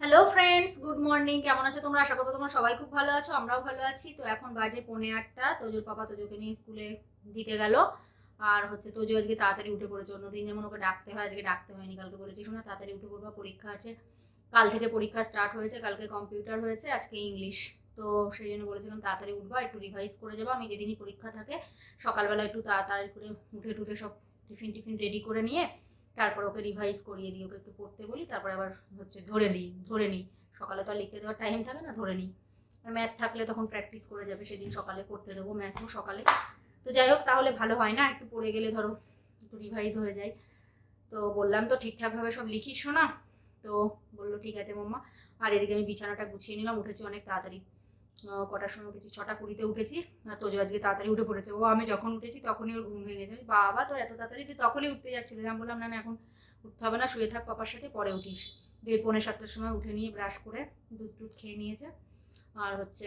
Hello friends good morning কেমন আছো তোমরা? আশা করব তোমরা সবাই খুব ভালো আছো, আমরাও ভালো আছি। তো এখন বাজে পৌনে আটটা। তোজোর পাপা তোজোকে নিয়ে স্কুলে দিতে গেল। আর হচ্ছে তোজো আজকে তাড়াতাড়ি উঠে পড়েছে। অন্যদিন যেমন ওকে ডাকতে হয়, আজকে ডাকতে হয়নি, কালকে বলেছি, শোনা, তাড়াতাড়ি উঠে পড়বা, পরীক্ষা আছে। কাল থেকে পরীক্ষা স্টার্ট হয়েছে, কালকে কম্পিউটার হয়েছে, আজকে ইংলিশ তো সেই জন্য বলেছিলাম, তাড়াতাড়ি উঠবা, একটু রিভাইজ করে যাব। আমি যেদিনই পরীক্ষা থাকে, সকালবেলা একটু তাড়াতাড়ি করে উঠে টুটে সব টিফিন টিফিন রেডি করে নিয়ে তারপর ওকে রিভাইজ করিয়ে দিই, ওকে একটু পড়তে বলি, তারপর আবার হচ্ছে ধরে নিই ধরে নিই। সকালে তো আর লিখতে দেওয়ার টাইম থাকে না, ধরে নিই। আর ম্যাথ থাকলে তখন প্র্যাকটিস করে যাবে, সেদিন সকালে করতে দেবো ম্যাথও সকালে। তো যাই হোক, তাহলে ভালো হয় না, একটু পড়ে গেলে ধরো একটু রিভাইজ হয়ে যায়। তো বললাম তো ঠিকঠাকভাবে সব লিখিস না তো বলল, ঠিক আছে মাম্মা। আর এদিকে আমি বিছানাটা গুছিয়ে নিলাম, উঠেছি অনেক তাড়াতাড়ি। কটার সময় উঠেছি, ছটা কুড়িতে উঠেছি। তোজো আজকে তাড়াতাড়ি উঠে পড়েছে। ও, আমি যখন উঠেছি তখনই ওর ঘুম ভেঙে যায় বাবা, তোর এত তাড়াতাড়ি? তুই তখনই উঠতে যাচ্ছিলি। আমি বললাম, না না, এখন উঠতে হবে না, শুয়ে থাক পাপার সাথে, পরে উঠিস। দিয়ে পৌনে সাতটার সময় উঠে নিয়ে ব্রাশ করে দুধ টুধ খেয়ে নিয়েছে। আর হচ্ছে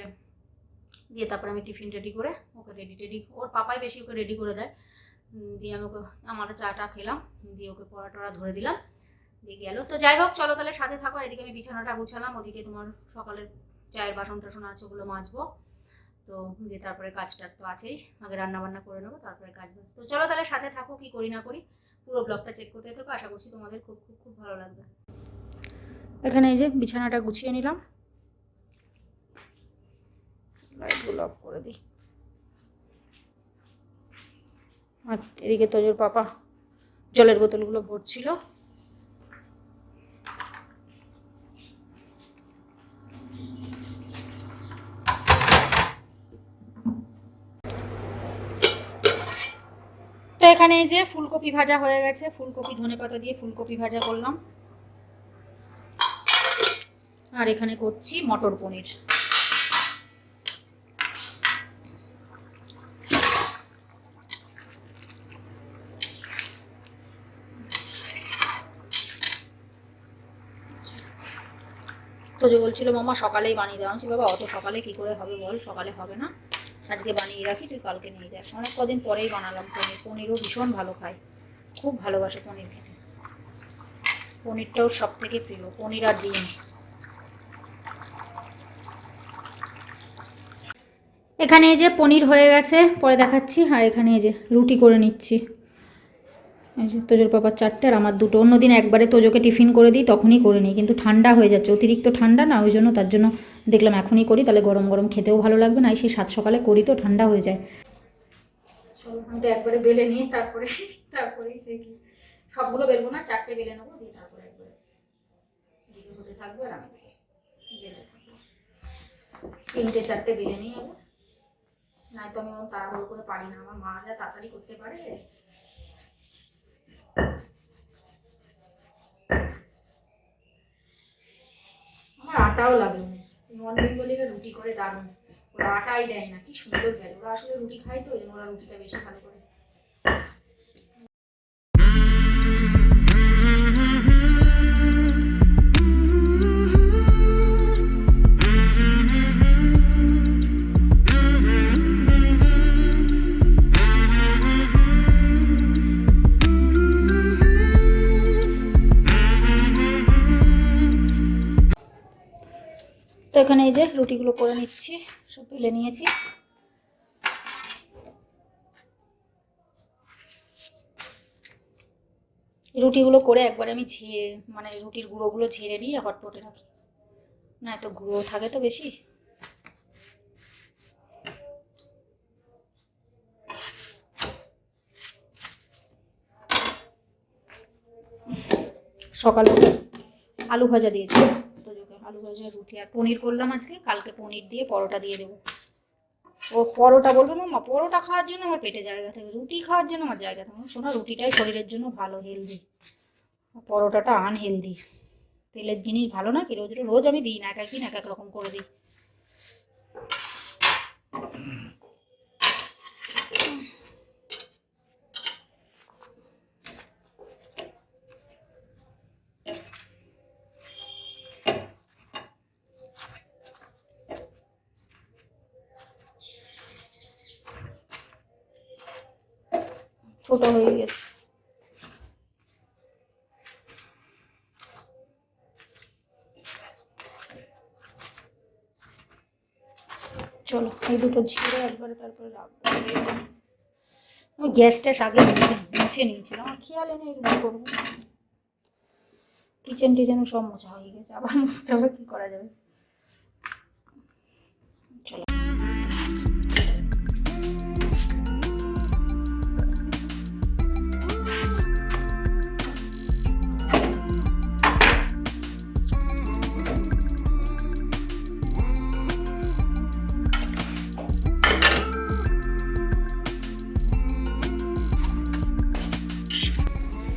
দিয়ে তারপরে আমি টিফিন রেডি করে ওকে রেডি টেডি ওর পাপাই বেশি ওকে রেডি করে দেয়। দিয়ে আমি ওকে, আমার চা টা খেলাম। দিয়ে ওকে পড়া টড়া ধরে দিলাম। দিয়ে গেল। তো যাই হোক, চলো তাহলে সাথে থাকো। এদিকে আমি বিছানাটা গুছালাম। ওদিকে তোমার সকালের চায়ের বাসন টাসন আছে ওগুলো মাজবো। তো দিয়ে তারপরে কাজ টাজ তো আছেই, আগে রান্না বান্না করে নেব, তারপরে কাজ বাজ। তো চলো তাহলে সাথে থাকো, কি করি না করি, পুরো ব্লগটা চেক করতে থাকো, আশা করছি তোমাদের খুব খুব খুব ভালো লাগবে। এখানে এই যে বিছানাটা গুছিয়ে নিলাম। লাইটগুলো অফ করে দিই। আর এদিকে তোজোর পাপা জলের বোতলগুলো ভরছিল তো এখানে এই যে ফুলকপি ভাজা হয়ে গেছে, ফুলকপি ধনে পাতা দিয়ে ফুলকপি ভাজা করলাম। আর এখানে করছি মটর পনির। তো যে বলছিল মামা সকালেই বানিয়ে দেওয়া। বাবা, অত সকালে কি করে হবে বল? সকালে হবে না। আজকে বানিয়ে রাখি, তুই কালকে নিয়ে যাস। অনেক কদিন পরেই বানালাম পনির। পনিরও ভীষণ ভালো খায়। খুব ভালোবাসে পনির খেতে। পনিরটাও সব থেকে প্রিয়, পনির আর ডিম। এখানে এই যে পনির হয়ে গেছে, পরে দেখাচ্ছি। আর এখানে এই যে রুটি করে নিচ্ছি। তোজোর পাপার চারটে আর আমার দুটো। অন্যদিন একবারে তোজোকে টিফিন করে দিই, তখনই করে নিই। কিন্তু ঠান্ডা হয়ে যাচ্ছে, অতিরিক্ত ঠান্ডা না, ওই জন্য তার জন্য দেখলাম এখনই করি, তাহলে গরম গরম খেতেও ভালো লাগবে, না সেই সাত সকালে করি তো, ঠান্ডা হয়ে যায়। তো একবারে বেলে নিয়ে তারপরে তারপরে সে কি, সবগুলো বেলবো না, চারটে বেলে নেব, দিয়ে তারপরে একবারে হতে থাকবে আর আমি তিনটে চারটে বেলে নিয়ে যাব নয়তো আমি ওরকম তাড়াহুড়ো করে পারি না, আমার মা যা তাড়াতাড়ি করতে পারে। আমার আটাও লাগে নন বেঙ্গলিরা রুটি করে দারুণ। ওরা আটাই দেয় না, কি সুন্দর বেল ওরা আসলে রুটি খায় তো ওরা রুটিটা বেশি ভালো করে এখানে এই যে রুটিগুলো করে নিচ্ছি, সব বেলে নিয়েছি। রুটিগুলো করে একবারে আমি ঝিয়ে মানে রুটির গুঁড়োগুলো ঝেড়ে নিয়ে হটপটে রাখি। না তো গুঁড়ো থাকে তো বেশি। সকালে আলু ভাজা দিয়েছি। আলু ভাজা, রুটি আর পনির করলাম আজকে। কালকে পনির দিয়ে পরোটা দিয়ে দেবো। ও পরোটা বলব মামা পরোটা খাওয়ার জন্য আমার পেটে জায়গা থাকে। রুটি খাওয়ার জন্য আমার জায়গা থাকে। শোনা, রুটিটাই শরীরের জন্য ভালো হেলদি পরোটাটা আনহেলদি তেলের জিনিস ভালো না কি? রোজ রোজ আমি দিই না, এক একদিন এক এক রকম করে দিই। ছোট হয়ে গেছে। চলো, এই দুটো ঝিরে একবারে তারপরে রাখব গ্যাস ট্যাস আগে মুছে নিয়েছিলাম। আমার খেয়ালে নেই, এরকম করব। কিচেন টিচেনও সব মোছা হয়ে গেছে। আবার মুছতে হবে, কী করা যাবে?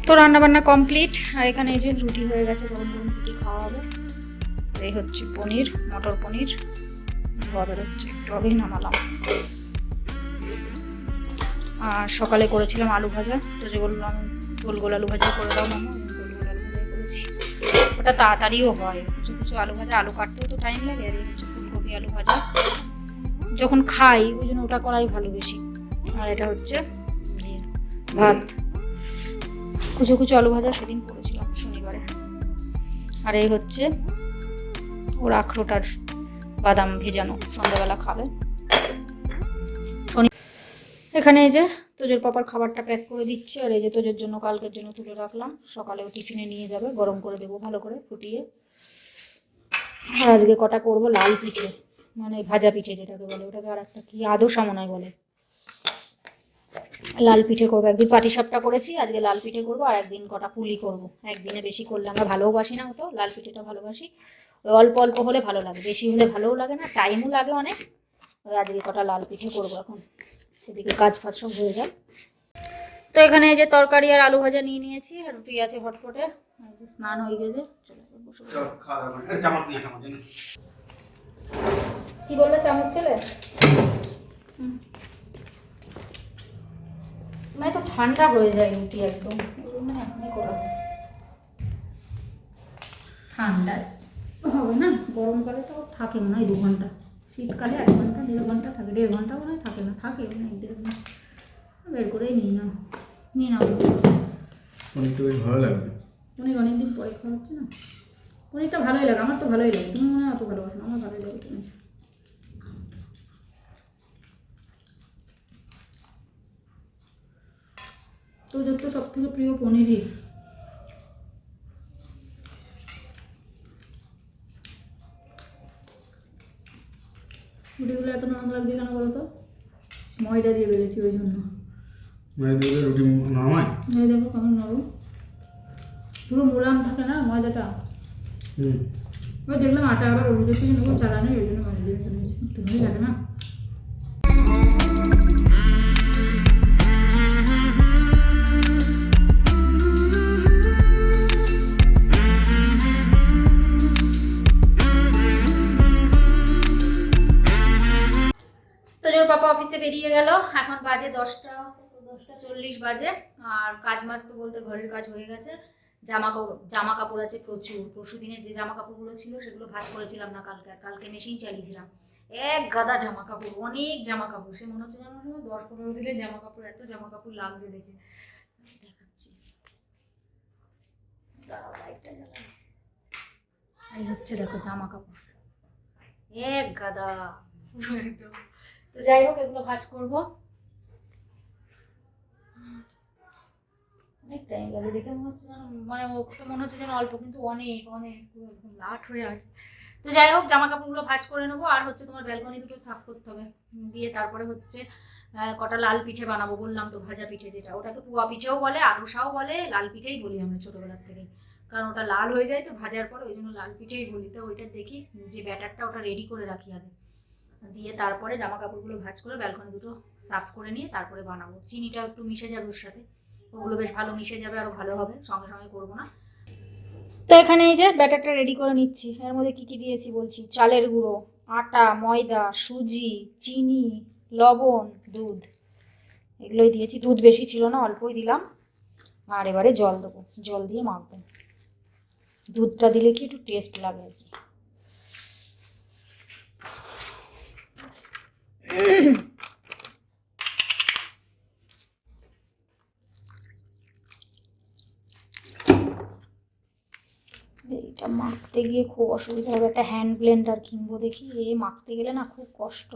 তো রান্নাবান্না কমপ্লিট আর এখানে এই যে রুটি হয়ে গেছে গরম গরম রুটি খাওয়া হবে এই হচ্ছে পনির মটর পনির। ধোয়া বেরোচ্ছে একটু আগেই নামালাম। আর সকালে করেছিলাম আলু ভাজা তো যে বললাম গোল গোল আলু ভাজা করে দাও মামা গোল গোল আলু ভাজাই করেছি। ওটা তাড়াতাড়িও হয় কিছু কিছু আলু ভাজা আলু কাটতেও তো টাইম লাগে আর এই হচ্ছে ফুলকপি আলু ভাজা। যখন খাই ওই জন্য ওটা করাই ভালো বেশি। আর এটা হচ্ছে ইয়ে, ভাত। কুচো কুচো আলু ভাজা সেদিন করেছিলাম শনিবারে। আর এই হচ্ছে ওর আখরোট আর বাদাম ভেজানো, সন্ধ্যাবেলা খাবে। শনি এখানে এই যে তোজোর পাপার খাবারটা প্যাক করে দিচ্ছে, আর এই যে তোজোর জন্য কালকের জন্য তুলে রাখলাম। সকালেও টিফিনে নিয়ে যাবে, গরম করে দেবো ভালো করে ফুটিয়ে। আর আজকে কটা করব? লাল পিঠে মানে ভাজা পিঠে যেটাকে বলে, ওটাকে আর একটা কি আদর্শা মনে হয় বলে। লাল পিঠে করব। একদিন পাটিসাপটা করেছি আজকে লাল পিঠে করব আর একদিন কটা পুলি করব। একদিনে বেশি করলে আমরা ভালোবাসি না হতো লাল পিঠেটা ভালোবাসি। অল্প অল্প হলে ভালো লাগে বেশি হলে ভালোও লাগে না টাইমও লাগে অনেক। ওই আজকে কটা লাল পিঠে করব এখন। এদিকে কাজ ফাজ সব হয়ে যায় তো এখানে এই যে তরকারি আর আলু ভাজা নিয়ে নিয়েছি আর রুটি আছে হটপটে আর স্নান হয়ে গেছে চলে যাব, বসে পড়ব। চল খাওয়া দাওয়া করি। আরে চামচ নিয়ে আসো আমার জন্য কি বললে চামচ ছেলে মানে তো ঠান্ডা হয়ে যায় রুটি একদম। ওই জন্য এখনই করা। হয়। ঠান্ডায়। হবে না? গরমকালে তো থাকে মনে হয় দু ঘণ্টা। শীতকালে এক ঘণ্টা দেড় ঘণ্টা থাকে। দেড় ঘণ্টা মনে হয় থাকে না? থাকে মনে হয় দেড় ঘণ্টা। বের করেই নিই না নিয়ে নাও। পনিরটা বেশ ভালো লাগবে? পনির অনেকদিন পরে খাওয়া হচ্ছে না? পনিরটা ভালোই লাগে আমার তো ভালোই লাগে। তুমি মনে হয় অত ভালোবাসো না আমার ভালোই লাগে পনির। তো যত সব থেকে প্রিয় পনিরই। রুটিগুলো এত নরম লাগছে কেন বলো তো ময়দা দিয়ে বেড়েছি ওই জন্য। মানে দুধে রুটি নামায় এই দেখো কেমন নরম? পুরো মোলাম থাকে না ময়দাটা? হুম। ওই দেখলাম আটা আবার অভিযোগ নেব চালানো ওই জন্য ময়দা দিয়ে একটু ভালোই লাগে না? বেরিয়ে গেল। এখন বাজে দশটা দশটা চল্লিশ বাজে। আর কাজ মাস তো বলতে ঘরের কাজ হয়ে গেছে। জামা কাপড় জামা কাপড় আছে প্রচুর। পরশু দিনের যে জামা কাপড়গুলো ছিল সেগুলো ভাজ করেছিলাম না কালকে। আর কালকে মেশিন চালিয়েছিলাম। এক গাদা জামা কাপড়, অনেক জামা কাপড়। সে মনে হচ্ছে মনে দশ পনেরো দিনের জামা কাপড়, এত জামা কাপড় লাগছে দেখে। দেখাচ্ছি। এই হচ্ছে দেখো জামা কাপড়। এক গাদা। একদম। তো যাই হোক, এগুলো ভাজ করব। অনেক টাইম লাগে, দেখে মনে হচ্ছে যেন মানে ও তো মনে হচ্ছে যেন অল্প, কিন্তু অনেক অনেক একদম লাট হয়ে আছে। তো যাই হোক জামা কাপড়গুলো ভাজ করে নেব, আর হচ্ছে তোমার ব্যালকনি দুটো সাফ করতে হবে। দিয়ে তারপরে হচ্ছে কটা লাল পিঠে বানাবো, বললাম তো, ভাজা পিঠে যেটা, ওটাকে পোয়া পিঠেও বলে আদোসাও বলে, লাল পিঠেই বলি আমরা ছোটোবেলার থেকেই। কারণ ওটা লাল হয়ে যায় তো, ভাজার পরে ওই জন্য লাল পিঠেই বলি। তো ওইটা দেখি, যে ব্যাটারটা ওটা রেডি করে রাখি আগে। দিয়ে তারপরে জামা কাপড়গুলো ভাজ করে ব্যালকনি দুটো সাফ করে নিয়ে তারপরে বানাবো। চিনিটা একটু মিশে যাবে ওর সাথে। ওগুলো বেশ ভালো মিশে যাবে আরও ভালো হবে, সঙ্গে সঙ্গে করব না। তো এখানে এই যে ব্যাটারটা রেডি করে নিচ্ছি। এর মধ্যে কী কী দিয়েছি বলছি? চালের গুঁড়ো, আটা, ময়দা, সুজি, চিনি, লবণ, দুধ। এগুলোই দিয়েছি। দুধ বেশি ছিল না, অল্পই দিলাম। আর এবারে জল দেবো। জল দিয়ে মাখবো। দুধটা দিলে কি একটু টেস্ট লাগে আর কি। এটা মাখতে গিয়ে খুব অসুবিধা হবে। একটা হ্যান্ড ব্লেন্ডার কিনবো দেখি। এ মাখতে গেলে না খুব কষ্ট।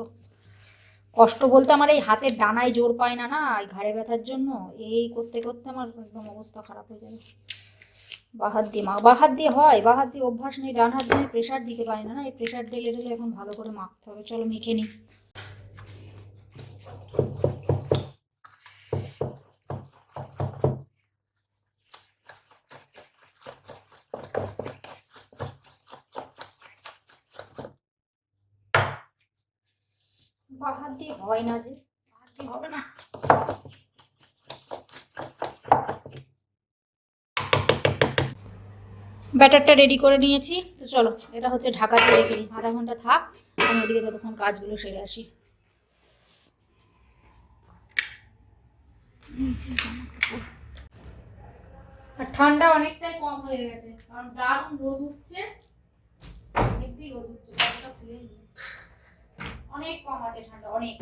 কষ্ট বলতে আমার এই হাতের ডানায় জোর পায় না না? এই ঘাড়ে ব্যথার জন্য। এই করতে করতে আমার একদম অবস্থা খারাপ হয়ে যাবে। বা হাত দিয়ে মা, বা হাত দিয়ে হয়। বা হাত দিয়ে অভ্যাস নেই, ডান হাত দিয়ে প্রেশার দিতে পারি না না? এই প্রেশার ঢেলে ঢেলে এখন ভালো করে মাখতে হবে। চলো মেখে নিই। হয় না যে। হাত হবে না। ব্যাটারটা রেডি করে নিয়েছি। তো চলো এটা হচ্ছে ঢাকাতে রেখে দিই। আধা ঘণ্টা থাক আমি ওদিকে ততক্ষণ কাজগুলো সেরে আসি। আর ঠান্ডা অনেকটাই কম হয়ে গেছে কারণ দারুণ রোদ উঠছে। হেভি রোদ উঠছে খুলেই দিই। অনেক কম আছে ঠান্ডা, অনেক।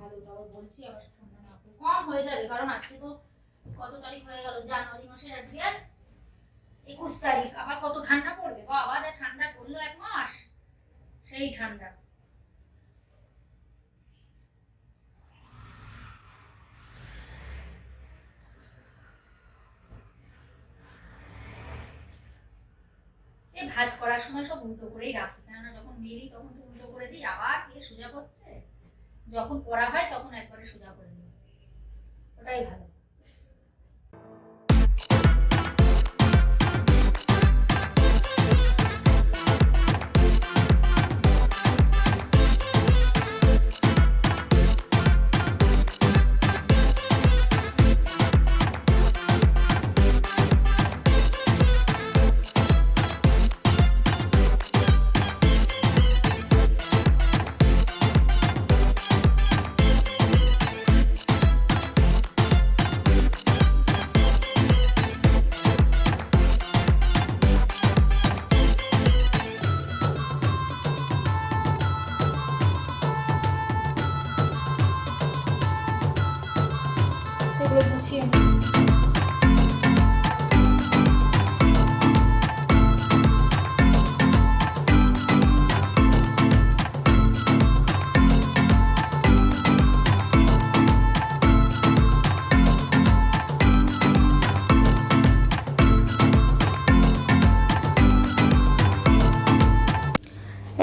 ভালো তো বলছি, আবার ঠান্ডা না কম হয়ে যাবে, কারণ আজকে তো কত তারিখ হয়ে গেল? জানুয়ারি মাসের আজকে আর একুশ তারিখ। আবার কত ঠান্ডা পড়বে? বাবা, যা ঠান্ডা পড়ল এক মাস, সেই ঠান্ডা। এ ভাজ করার সময় সব উল্টো করেই রাখি। কেননা যখন মেলি তখন তো উল্টো করে দিই, আবার কে সোজা করছে। যখন পড়া হয় তখন একবারে সোজা করে নিই। ওটাই ভালো।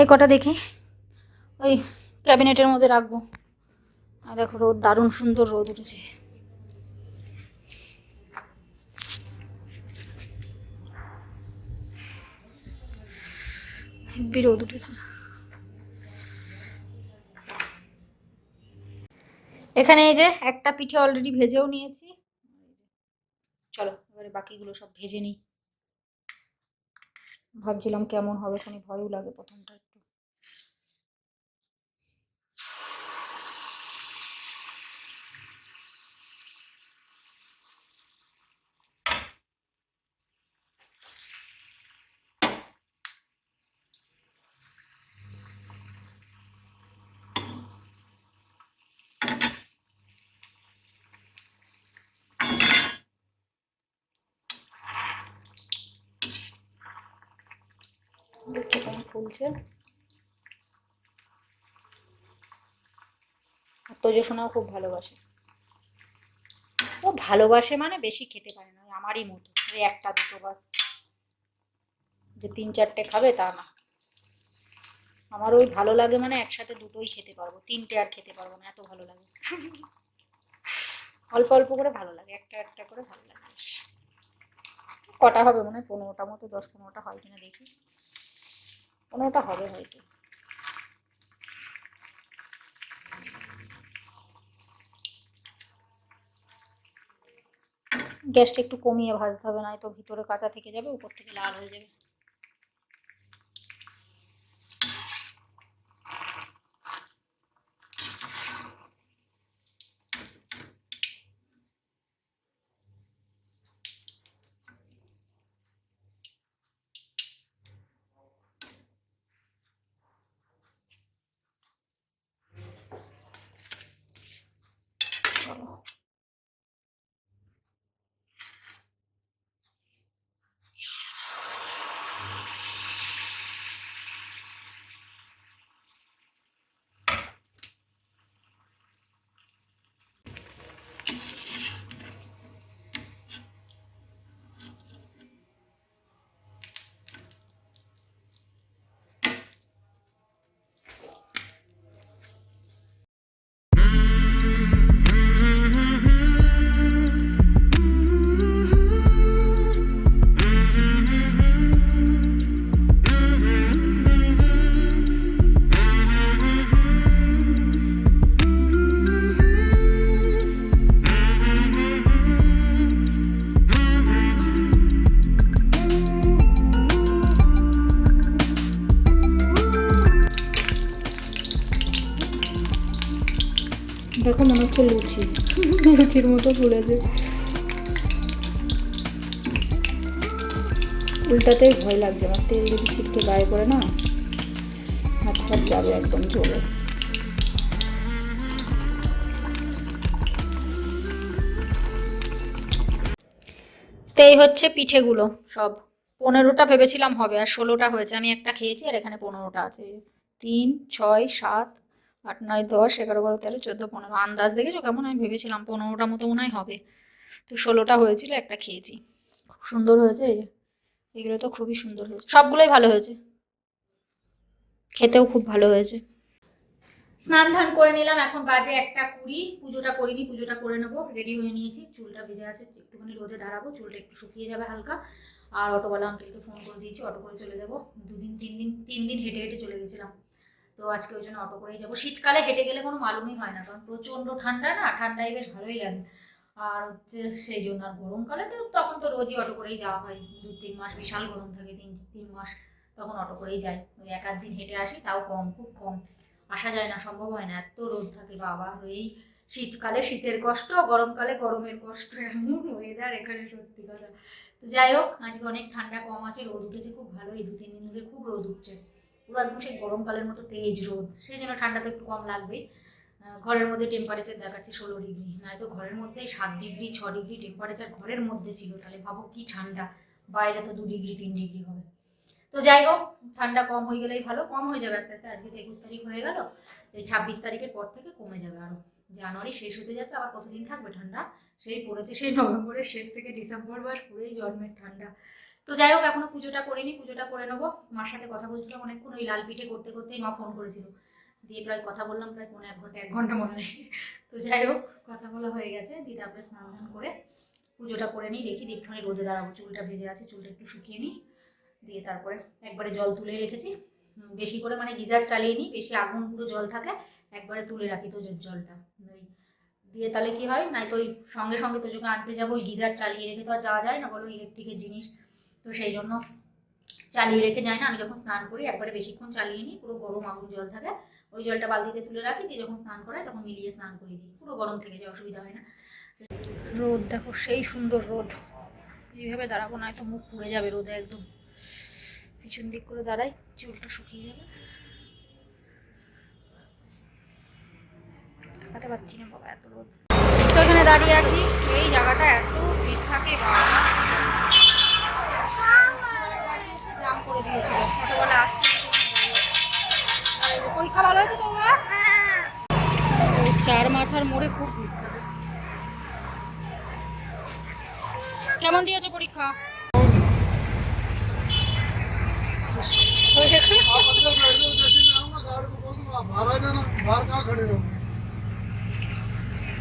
এই কটা দেখি। ওই ক্যাবিনেটের মধ্যে রাখব। আর দেখো রোদ, দারুণ সুন্দর রোদ উঠেছে। রোদ উঠেছে। এখানে এই যে একটা পিঠে অলরেডি ভেজেও নিয়েছি। চলো, এবারে বাকিগুলো সব ভেজে নিই। ভাবছিলাম কেমন হবে কোনো ভয়ও লাগে প্রথমটা দেখতে কেমন ফুলছে। আর খুব ভালোবাসে। ও ভালোবাসে মানে বেশি খেতে পারে না আমারই মতো, ওই একটা দুটো বাস। যে তিন চারটে খাবে তা না। আমার ওই ভালো লাগে মানে একসাথে দুটোই খেতে পারব, তিনটে আর খেতে পারব না, এত ভালো লাগে। অল্প অল্প করে ভালো লাগে, একটা একটা করে ভালো লাগে কটা হবে মনে হয়? পনেরোটা মতো, দশ পনেরোটা হয় কিনা দেখি। পনেরোটা হবে হয়তো। গ্যাসটা একটু কমিয়ে ভাজতে হবে, নয়তো ভিতরে কাঁচা থেকে যাবে, উপর থেকে লাল হয়ে যাবে। লুচির মতো ফুলেছে উল্টাতেই ভয় লাগছে, আমার তেল যদি ছিটকে গায়ে করে না, হাত ফাত যাবে একদম চলে এই হচ্ছে পিঠেগুলো, সব। পনেরোটা ভেবেছিলাম হবে, আর ষোলোটা হয়েছে। আমি একটা খেয়েছি, আর এখানে পনেরোটা আছে। তিন, ছয়, সাত আট, নয়, দশ, এগারো, বারো, তেরো, চোদ্দ, পনেরো, আন্দাজ দেখেছ? কেমন? আমি ভেবেছিলাম পনেরোটা মতো মনে হয় হবে। তো ষোলোটা হয়েছিল, একটা খেয়েছি। খুব সুন্দর হয়েছে এই যে। এগুলো তো খুবই সুন্দর হয়েছে। সবগুলোই ভালো হয়েছে। খেতেও খুব ভালো হয়েছে। স্নান ধান করে নিলাম। এখন বাজে একটা কুড়ি। পুজোটা করিনি, পুজোটা করে নেব। রেডি হয়ে নিয়েছি। চুলটা ভেজে আছে। একটুখানি রোদে দাঁড়াবো। চুলটা একটু শুকিয়ে যাবে হালকা। আর অটোওয়ালা আঙ্কেলকে ফোন করে দিয়েছি। অটো করে চলে যাব। দুদিন, তিন দিন তিন দিন হেঁটে হেঁটে চলে গেছিলাম। তো আজকে ওই জন্য অটো করেই যাব। শীতকালে হেঁটে গেলে কোনো মালুমই হয় না, কারণ প্রচণ্ড ঠান্ডা না ঠান্ডায় বেশ ভালোই লাগে। আর হচ্ছে সেই জন্য আর গরমকালে তো তখন তো রোজই অটো করেই যাওয়া হয়। দু তিন মাস বিশাল গরম থাকে, তিন তিন মাস তখন অটো করেই যাই। ওই এক আধ দিন হেঁটে আসি, তাও কম, খুব কম। আসা যায় না, সম্ভব হয় না, এত রোদ থাকে বাবা। এই শীতকালে শীতের কষ্ট, গরমকালে গরমের কষ্ট, এমন ওয়েদার এখানে সত্যি কথা। তো যাই হোক, আজকে অনেক ঠান্ডা কম আছে, রোদ উঠেছে, খুব ভালো এই দু, তিন দিন ধরে খুব রোদ উঠছে। পুরো একদম সেই গরমকালের মতো তেজ রোদ, সেই জন্য ঠান্ডা তো একটু কম লাগবেই। ঘরের মধ্যে টেম্পারেচার দেখাচ্ছে ষোলো ডিগ্রি নয়তো ঘরের মধ্যে সাত ডিগ্রি ছ ডিগ্রি টেম্পারেচার ঘরের মধ্যে ছিল, তাহলে ভাবো কি ঠান্ডা। বাইরে তো দু ডিগ্রি তিন ডিগ্রি হবে। তো যাই হোক, ঠান্ডা কম হয়ে গেলেই ভালো, কম হয়ে যাবে আস্তে আস্তে। আজকে তো একুশ তারিখ হয়ে গেল, এই ছাব্বিশ তারিখের পর থেকে কমে যাবে আরও জানুয়ারি শেষ হতে যাচ্ছে, আবার কতদিন থাকবে ঠান্ডা? সেই পড়েছে সেই নভেম্বরের শেষ থেকে ডিসেম্বর মাস, পুরোই জন্মের ঠান্ডা। তো যাই হোক, এখনও পুজোটা করিনি, পুজোটা করে নেব। মার সাথে কথা বলছিলাম অনেকক্ষণ, ওই লাল পিঠে করতে করতেই মা ফোন করেছিল। দিয়ে প্রায় কথা বললাম, প্রায় পৌনে এক ঘণ্টা এক ঘণ্টা মনে নেই। তো যাই হোক, কথা বলা হয়ে গেছে। দিয়ে তারপরে স্নান ধান করে পুজোটা করে নিই, দেখি দীক্ষণে রোদে দাঁড়াবো। চুলটা ভেজে আছে, চুলটা একটু শুকিয়ে নিই। দিয়ে তারপরে একবারে জল তুলে রেখেছি। বেশি করে মানে গিজার চালিয়ে নিই, বেশি আগুন পুরো জল থাকে, একবারে তুলে রাখি তো জলটা। ওই দিয়ে তাহলে কি হয়, নাই তো ওই সঙ্গে সঙ্গে তো যখন আনতে যাব, ওই গিজার চালিয়ে রেখে তো আর যাওয়া যায় না, বলো ইলেকট্রিকের জিনিস। তো সেই জন্য চালিয়ে রেখে যায় না। আমি যখন স্নান করি, একবারে বেশিক্ষণ চালিয়ে নিই, পুরো গরম আগুন জল থাকে। ওই জলটা বালতিতে তুলে রাখি, দিয়ে যখন স্নান করাই তখন মিলিয়ে স্নান করে দিই। পুরো গরম থেকে যায়, অসুবিধা হয় না। রোদ, দেখো সেই সুন্দর রোদ। এইভাবে দাঁড়াবো না তো মুখ পুড়ে যাবে রোদে একদম। পিছন দিক করে দাঁড়াই, চুলটা শুকিয়ে যাবে। তাকাতে পারছি না বাবা, এত রোদ। এখানে দাঁড়িয়ে আছি, এই জায়গাটা এত ভিড় থাকে, বাবা জাম করে দিয়েছিল। বলে হয়েছে তোমার? চার মাথার মোড়ে খুব কেমন দিয়েছ পরীক্ষা?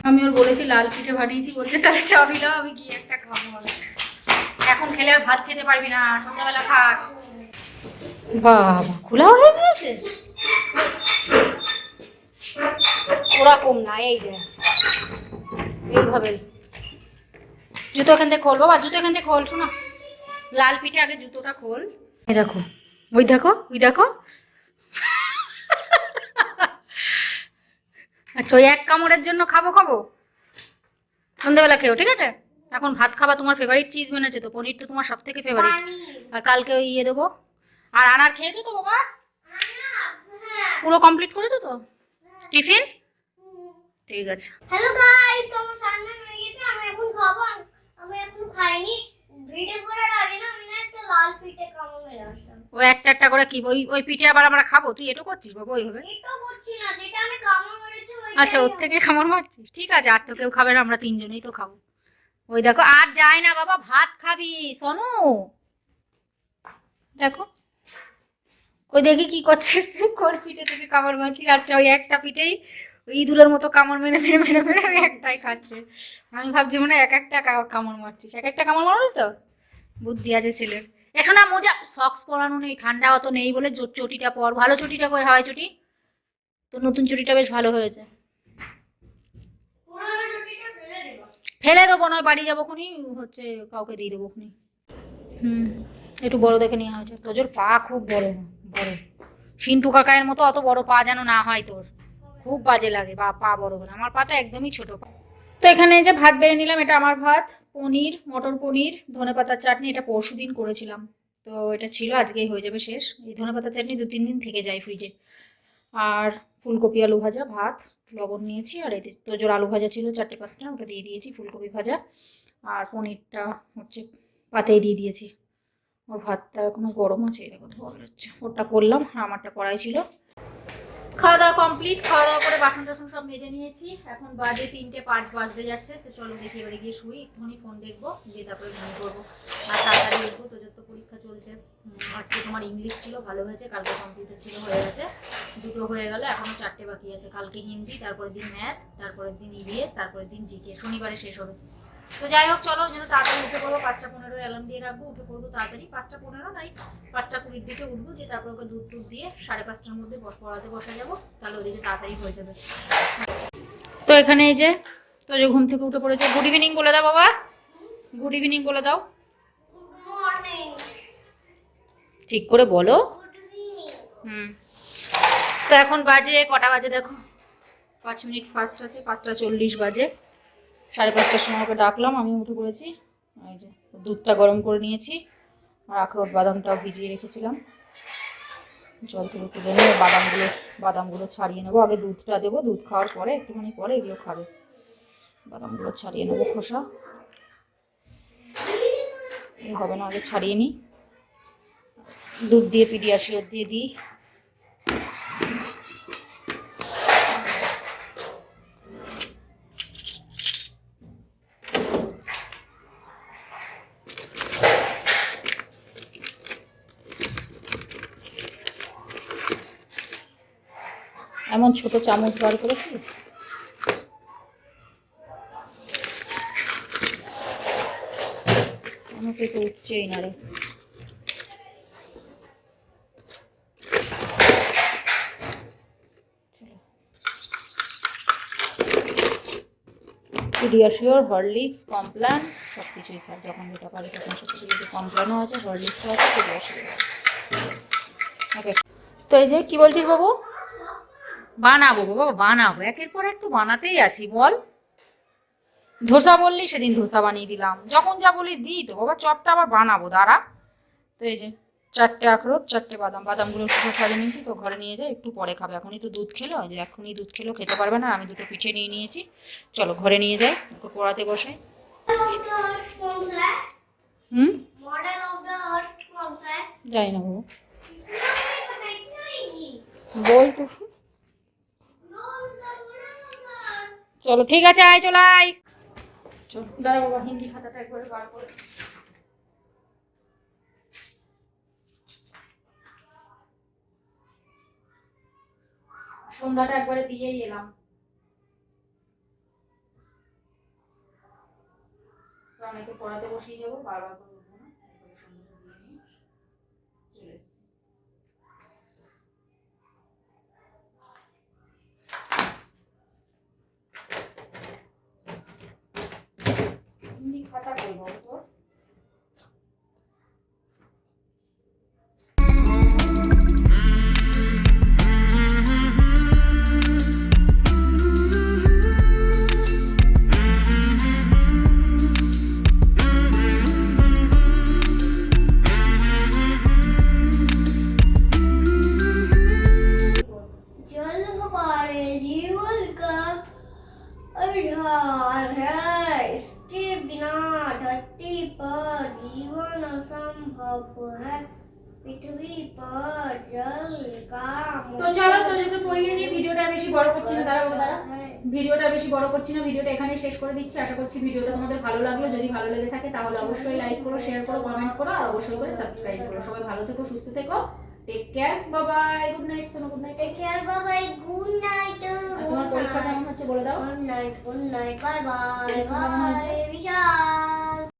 আমি ওর বলেছি, লাল পিঠে ভাটিয়েছি বলছে, তাহলে চাবি দাও, আমি গিয়ে একটা খাব। এখন খেলে আর ভাত খেতে পারবি না। সন্ধ্যাবেলা খাস। বাবা খোলা হয়ে গিয়েছে ওরকম না এই দেখ এইভাবে। জুতো এখান থেকে খোল বাবা জুতো এখান থেকে খোল শোনা। লাল পিঠে আগে জুতোটা খোল। এই দেখো ওই দেখো ওই দেখো। আচ্ছা ওই এক কামড়ের জন্য খাব খাব? সন্ধ্যাবেলা খেও ঠিক আছে? এখন ভাত খাবা তোমার ফেভারিট চিজ মেনেছে তো পনির তো তোমার সব থেকে ফেভারিট আর কালকে ওই ইয়ে দেবো আর আনার খেয়েছো তো বাবা? পুরো কমপ্লিট করেছ তো? টিফিন? ঠিক আছে। হ্যালো গাইস তোমার সামনে হয়ে গেছে আমি এখন খাব। আমি- এখন খাইনি। ভিডিও করার আগে না আমি না একটা লাল পিঠে কামড় মেরে আসলাম। ও একটা একটা করে কি ওই ওই পিঠে আবার আমরা খাব? তুই এটা করছিস বাবা ওইভাবে? এটাও করছি না যেটা আমি কামড় মেরেছি ওইটাই আচ্ছা ওর থেকে খামার মারছিস? ঠিক আছে আর তো কেউ খাবে না আমরা তিনজনেই তো খাব। ওই দেখো আর যায় না বাবা ভাত খাবি সোনু। দেখো। ওই দেখি কি করছিস কোন পিঠে থেকে কামড় মারছিস আচ্ছা ওই একটা পিঠেই ওই ইঁদুরের মতো কামড় মেরে মেরে মেরে মেরে ওই একটাই খাচ্ছে। আমি ভাবছি মনে হয় এক একটা কামড় মারছিস এক একটা কামড় মারবি তো? বুদ্ধি আছে ছেলের। এসো না মোজা। সক্স পরানো নেই ঠান্ডা অত নেই বলে চটিটা পর। ভালো চটিটা কই? হয় চটি। তো নতুন চটিটা বেশ ভালো হয়েছে। ফেলে দেবো। ফেলে দেবো নয় বাড়ি যাব খুনি হচ্ছে কাউকে দিয়ে দেবো খুনি। হুম একটু বড় দেখে নেওয়া হয়েছে। তোজোর পা খুব বড়। বড় সিন্টু কাকায়ের মতো অত বড় পা যেন না হয় তোর। খুব বাজে লাগে বা পা বড় বলে আমার পাটা একদমই ছোট। তো এখানে যে ভাত বেড়ে নিলাম, এটা আমার ভাত। পনির, মটর পনির, ধনে পাতার চাটনি, এটা পরশু দিন করেছিলাম। তো এটা ছিল, আজকেই হয়ে যাবে শেষ। এই ধনে পাতার চাটনি দু তিন দিন থেকে যায় ফ্রিজে আর ফুলকপি আলু ভাজা, ভাত, লবণ নিয়েছি, আর এতে তোজোর আলু ভাজা ছিল, চারটে পাঁচটা, ওটা দিয়ে দিয়েছি, ফুলকপি ভাজা। আর পনিরটা হচ্ছে পাতায় দিয়ে দিয়েছি। ওর ভাতটা এখনও গরম আছে? এটা কথা ধোয়া বেরোচ্ছে। ওটা করলাম আর আমারটা কড়াই ছিল। খাওয়া দাওয়া কমপ্লিট খাওয়া দাওয়া করে বাসন টাসন সব মেজে নিয়েছি। এখন বাজে তিনটে পাঁচ বাজতে যাচ্ছে। তো চলো দেখি এবারে গিয়ে শুই, একটুখানি ফোন দেখব, দিয়ে তারপরে ঘুমিয়ে পড়ব। আর তাড়াতাড়ি দেখব তো যত পরীক্ষা চলছে। আজকে তোমার ইংলিশ ছিল, ভালো হয়েছে, কালকে কম্পিউটার ছিল, হয়ে গেছে। দুটো হয়ে গেল এখনও চারটে বাকি আছে। কালকে হিন্দি, তারপরের দিন ম্যাথ তারপরের দিন ইভিএস তারপরের দিন জিকে শনিবারে শেষ হবে। তো যাই হোক, চলো যেন তাড়াতাড়ি উঠে পড়ব পাঁচটা পনেরো অ্যালার্ম দিয়ে রাখব, উঠে পড়ব তাড়াতাড়ি। পাঁচটা পনেরো নাই, পাঁচটা কুড়ির দিকে উঠবো, দিয়ে তারপর ওকে দুধ টুধ দিয়ে সাড়ে পাঁচটার মধ্যে বস পড়াতে বসা যাব। তাহলে ওদিকে তাড়াতাড়ি হয়ে যাবে। তো এখানে এই যে, তো যে ঘুম থেকে উঠে পড়েছে গুড ইভিনিং বলে দাও বাবা। গুড ইভিনিং বলে দাও। ঠিক করে বলো। হুম। তো এখন বাজে কটা বাজে দেখো? পাঁচ মিনিট ফার্স্ট আছে, পাঁচটা চল্লিশ বাজে। সাড়ে পাঁচটার সময় ওকে ডাকলাম, আমি উঠে পড়েছি। এই যে, দুধটা গরম করে নিয়েছি আর আখরোট বাদামটাও ভিজিয়ে রেখেছিলাম। জল থেকে তুলে নিয়ে বাদামগুলো বাদামগুলো ছাড়িয়ে নেব। আগে দুধটা দেবো, দুধ খাওয়ার পরে, একটুখানি পরে এগুলো খাবে। বাদামগুলো ছাড়িয়ে নেব খোসা। হবে না, আগে ছাড়িয়ে নিই। দুধ দিয়ে পিডিয়াশিওর দিয়ে দিই। ছোট চামচ বার করেছি। তো উঠছেই না রে। পিডিয়াশিওর হরলিক্স কমপ্ল্যান সব কিছুই খায় যখন যেটা পারে তখন দিয়ে দিই কমপ্ল্যানও আছে হরলিক্সও আছে পিডিয়াশিওর ওকে তো এই যে, কি বলছিস বাবু? বানাবো গো বাবা বানাবো। একের পর এক তো বানাতেই আছি বল। ধোসা বললি সেদিন ধোসা বানিয়ে দিলাম। যখন যা বলিস দিই তো বাবা চপটা আবার বানাবো দাঁড়া। তো এই যে চারটে আখরোট চারটে বাদাম বাদামগুলো শুধু ছাড়িয়ে নিয়েছি তো ঘরে নিয়ে যাই একটু পরে খাবে। এখনই তো দুধ খেলো যে এখনই দুধ খেলো খেতে পারবে না আমি দুটো পিঠে নিয়ে নিয়েছি। চলো ঘরে নিয়ে যাই ওকে পড়াতে like হুম? যাই না বাবু। বল তো। চলো, ঠিক আছে, আয়, চলো আয়। চলো, দাঁড়া বাবা, হিন্দি খাতাটা একবারে বার করে সন্ধ্যাটা একবারে দিয়েই এলাম। পড়াতে বসিয়ে যাব, বারবার করে না দিয়ে নিয়ে হিন্দি খাতা কই তোর? ভিডিওটা বেশি বড় করছি না ভিডিওটা এখানে শেষ করে দিচ্ছি। আশা করছি ভিডিওটা তোমাদের ভালো লাগল। যদি ভালো লেগে থাকে তাহলে অবশ্যই লাইক করো শেয়ার করো কমেন্ট করো আর অবশ্যই করে সাবস্ক্রাইব করো। সবাই ভালো থেকো সুস্থ থেকো। Take care Babai good night সোনা good night take care Babai good night তোমার পরীক্ষা কেমন হচ্ছে বলে দাও। Good night good night bye bye bye Bishal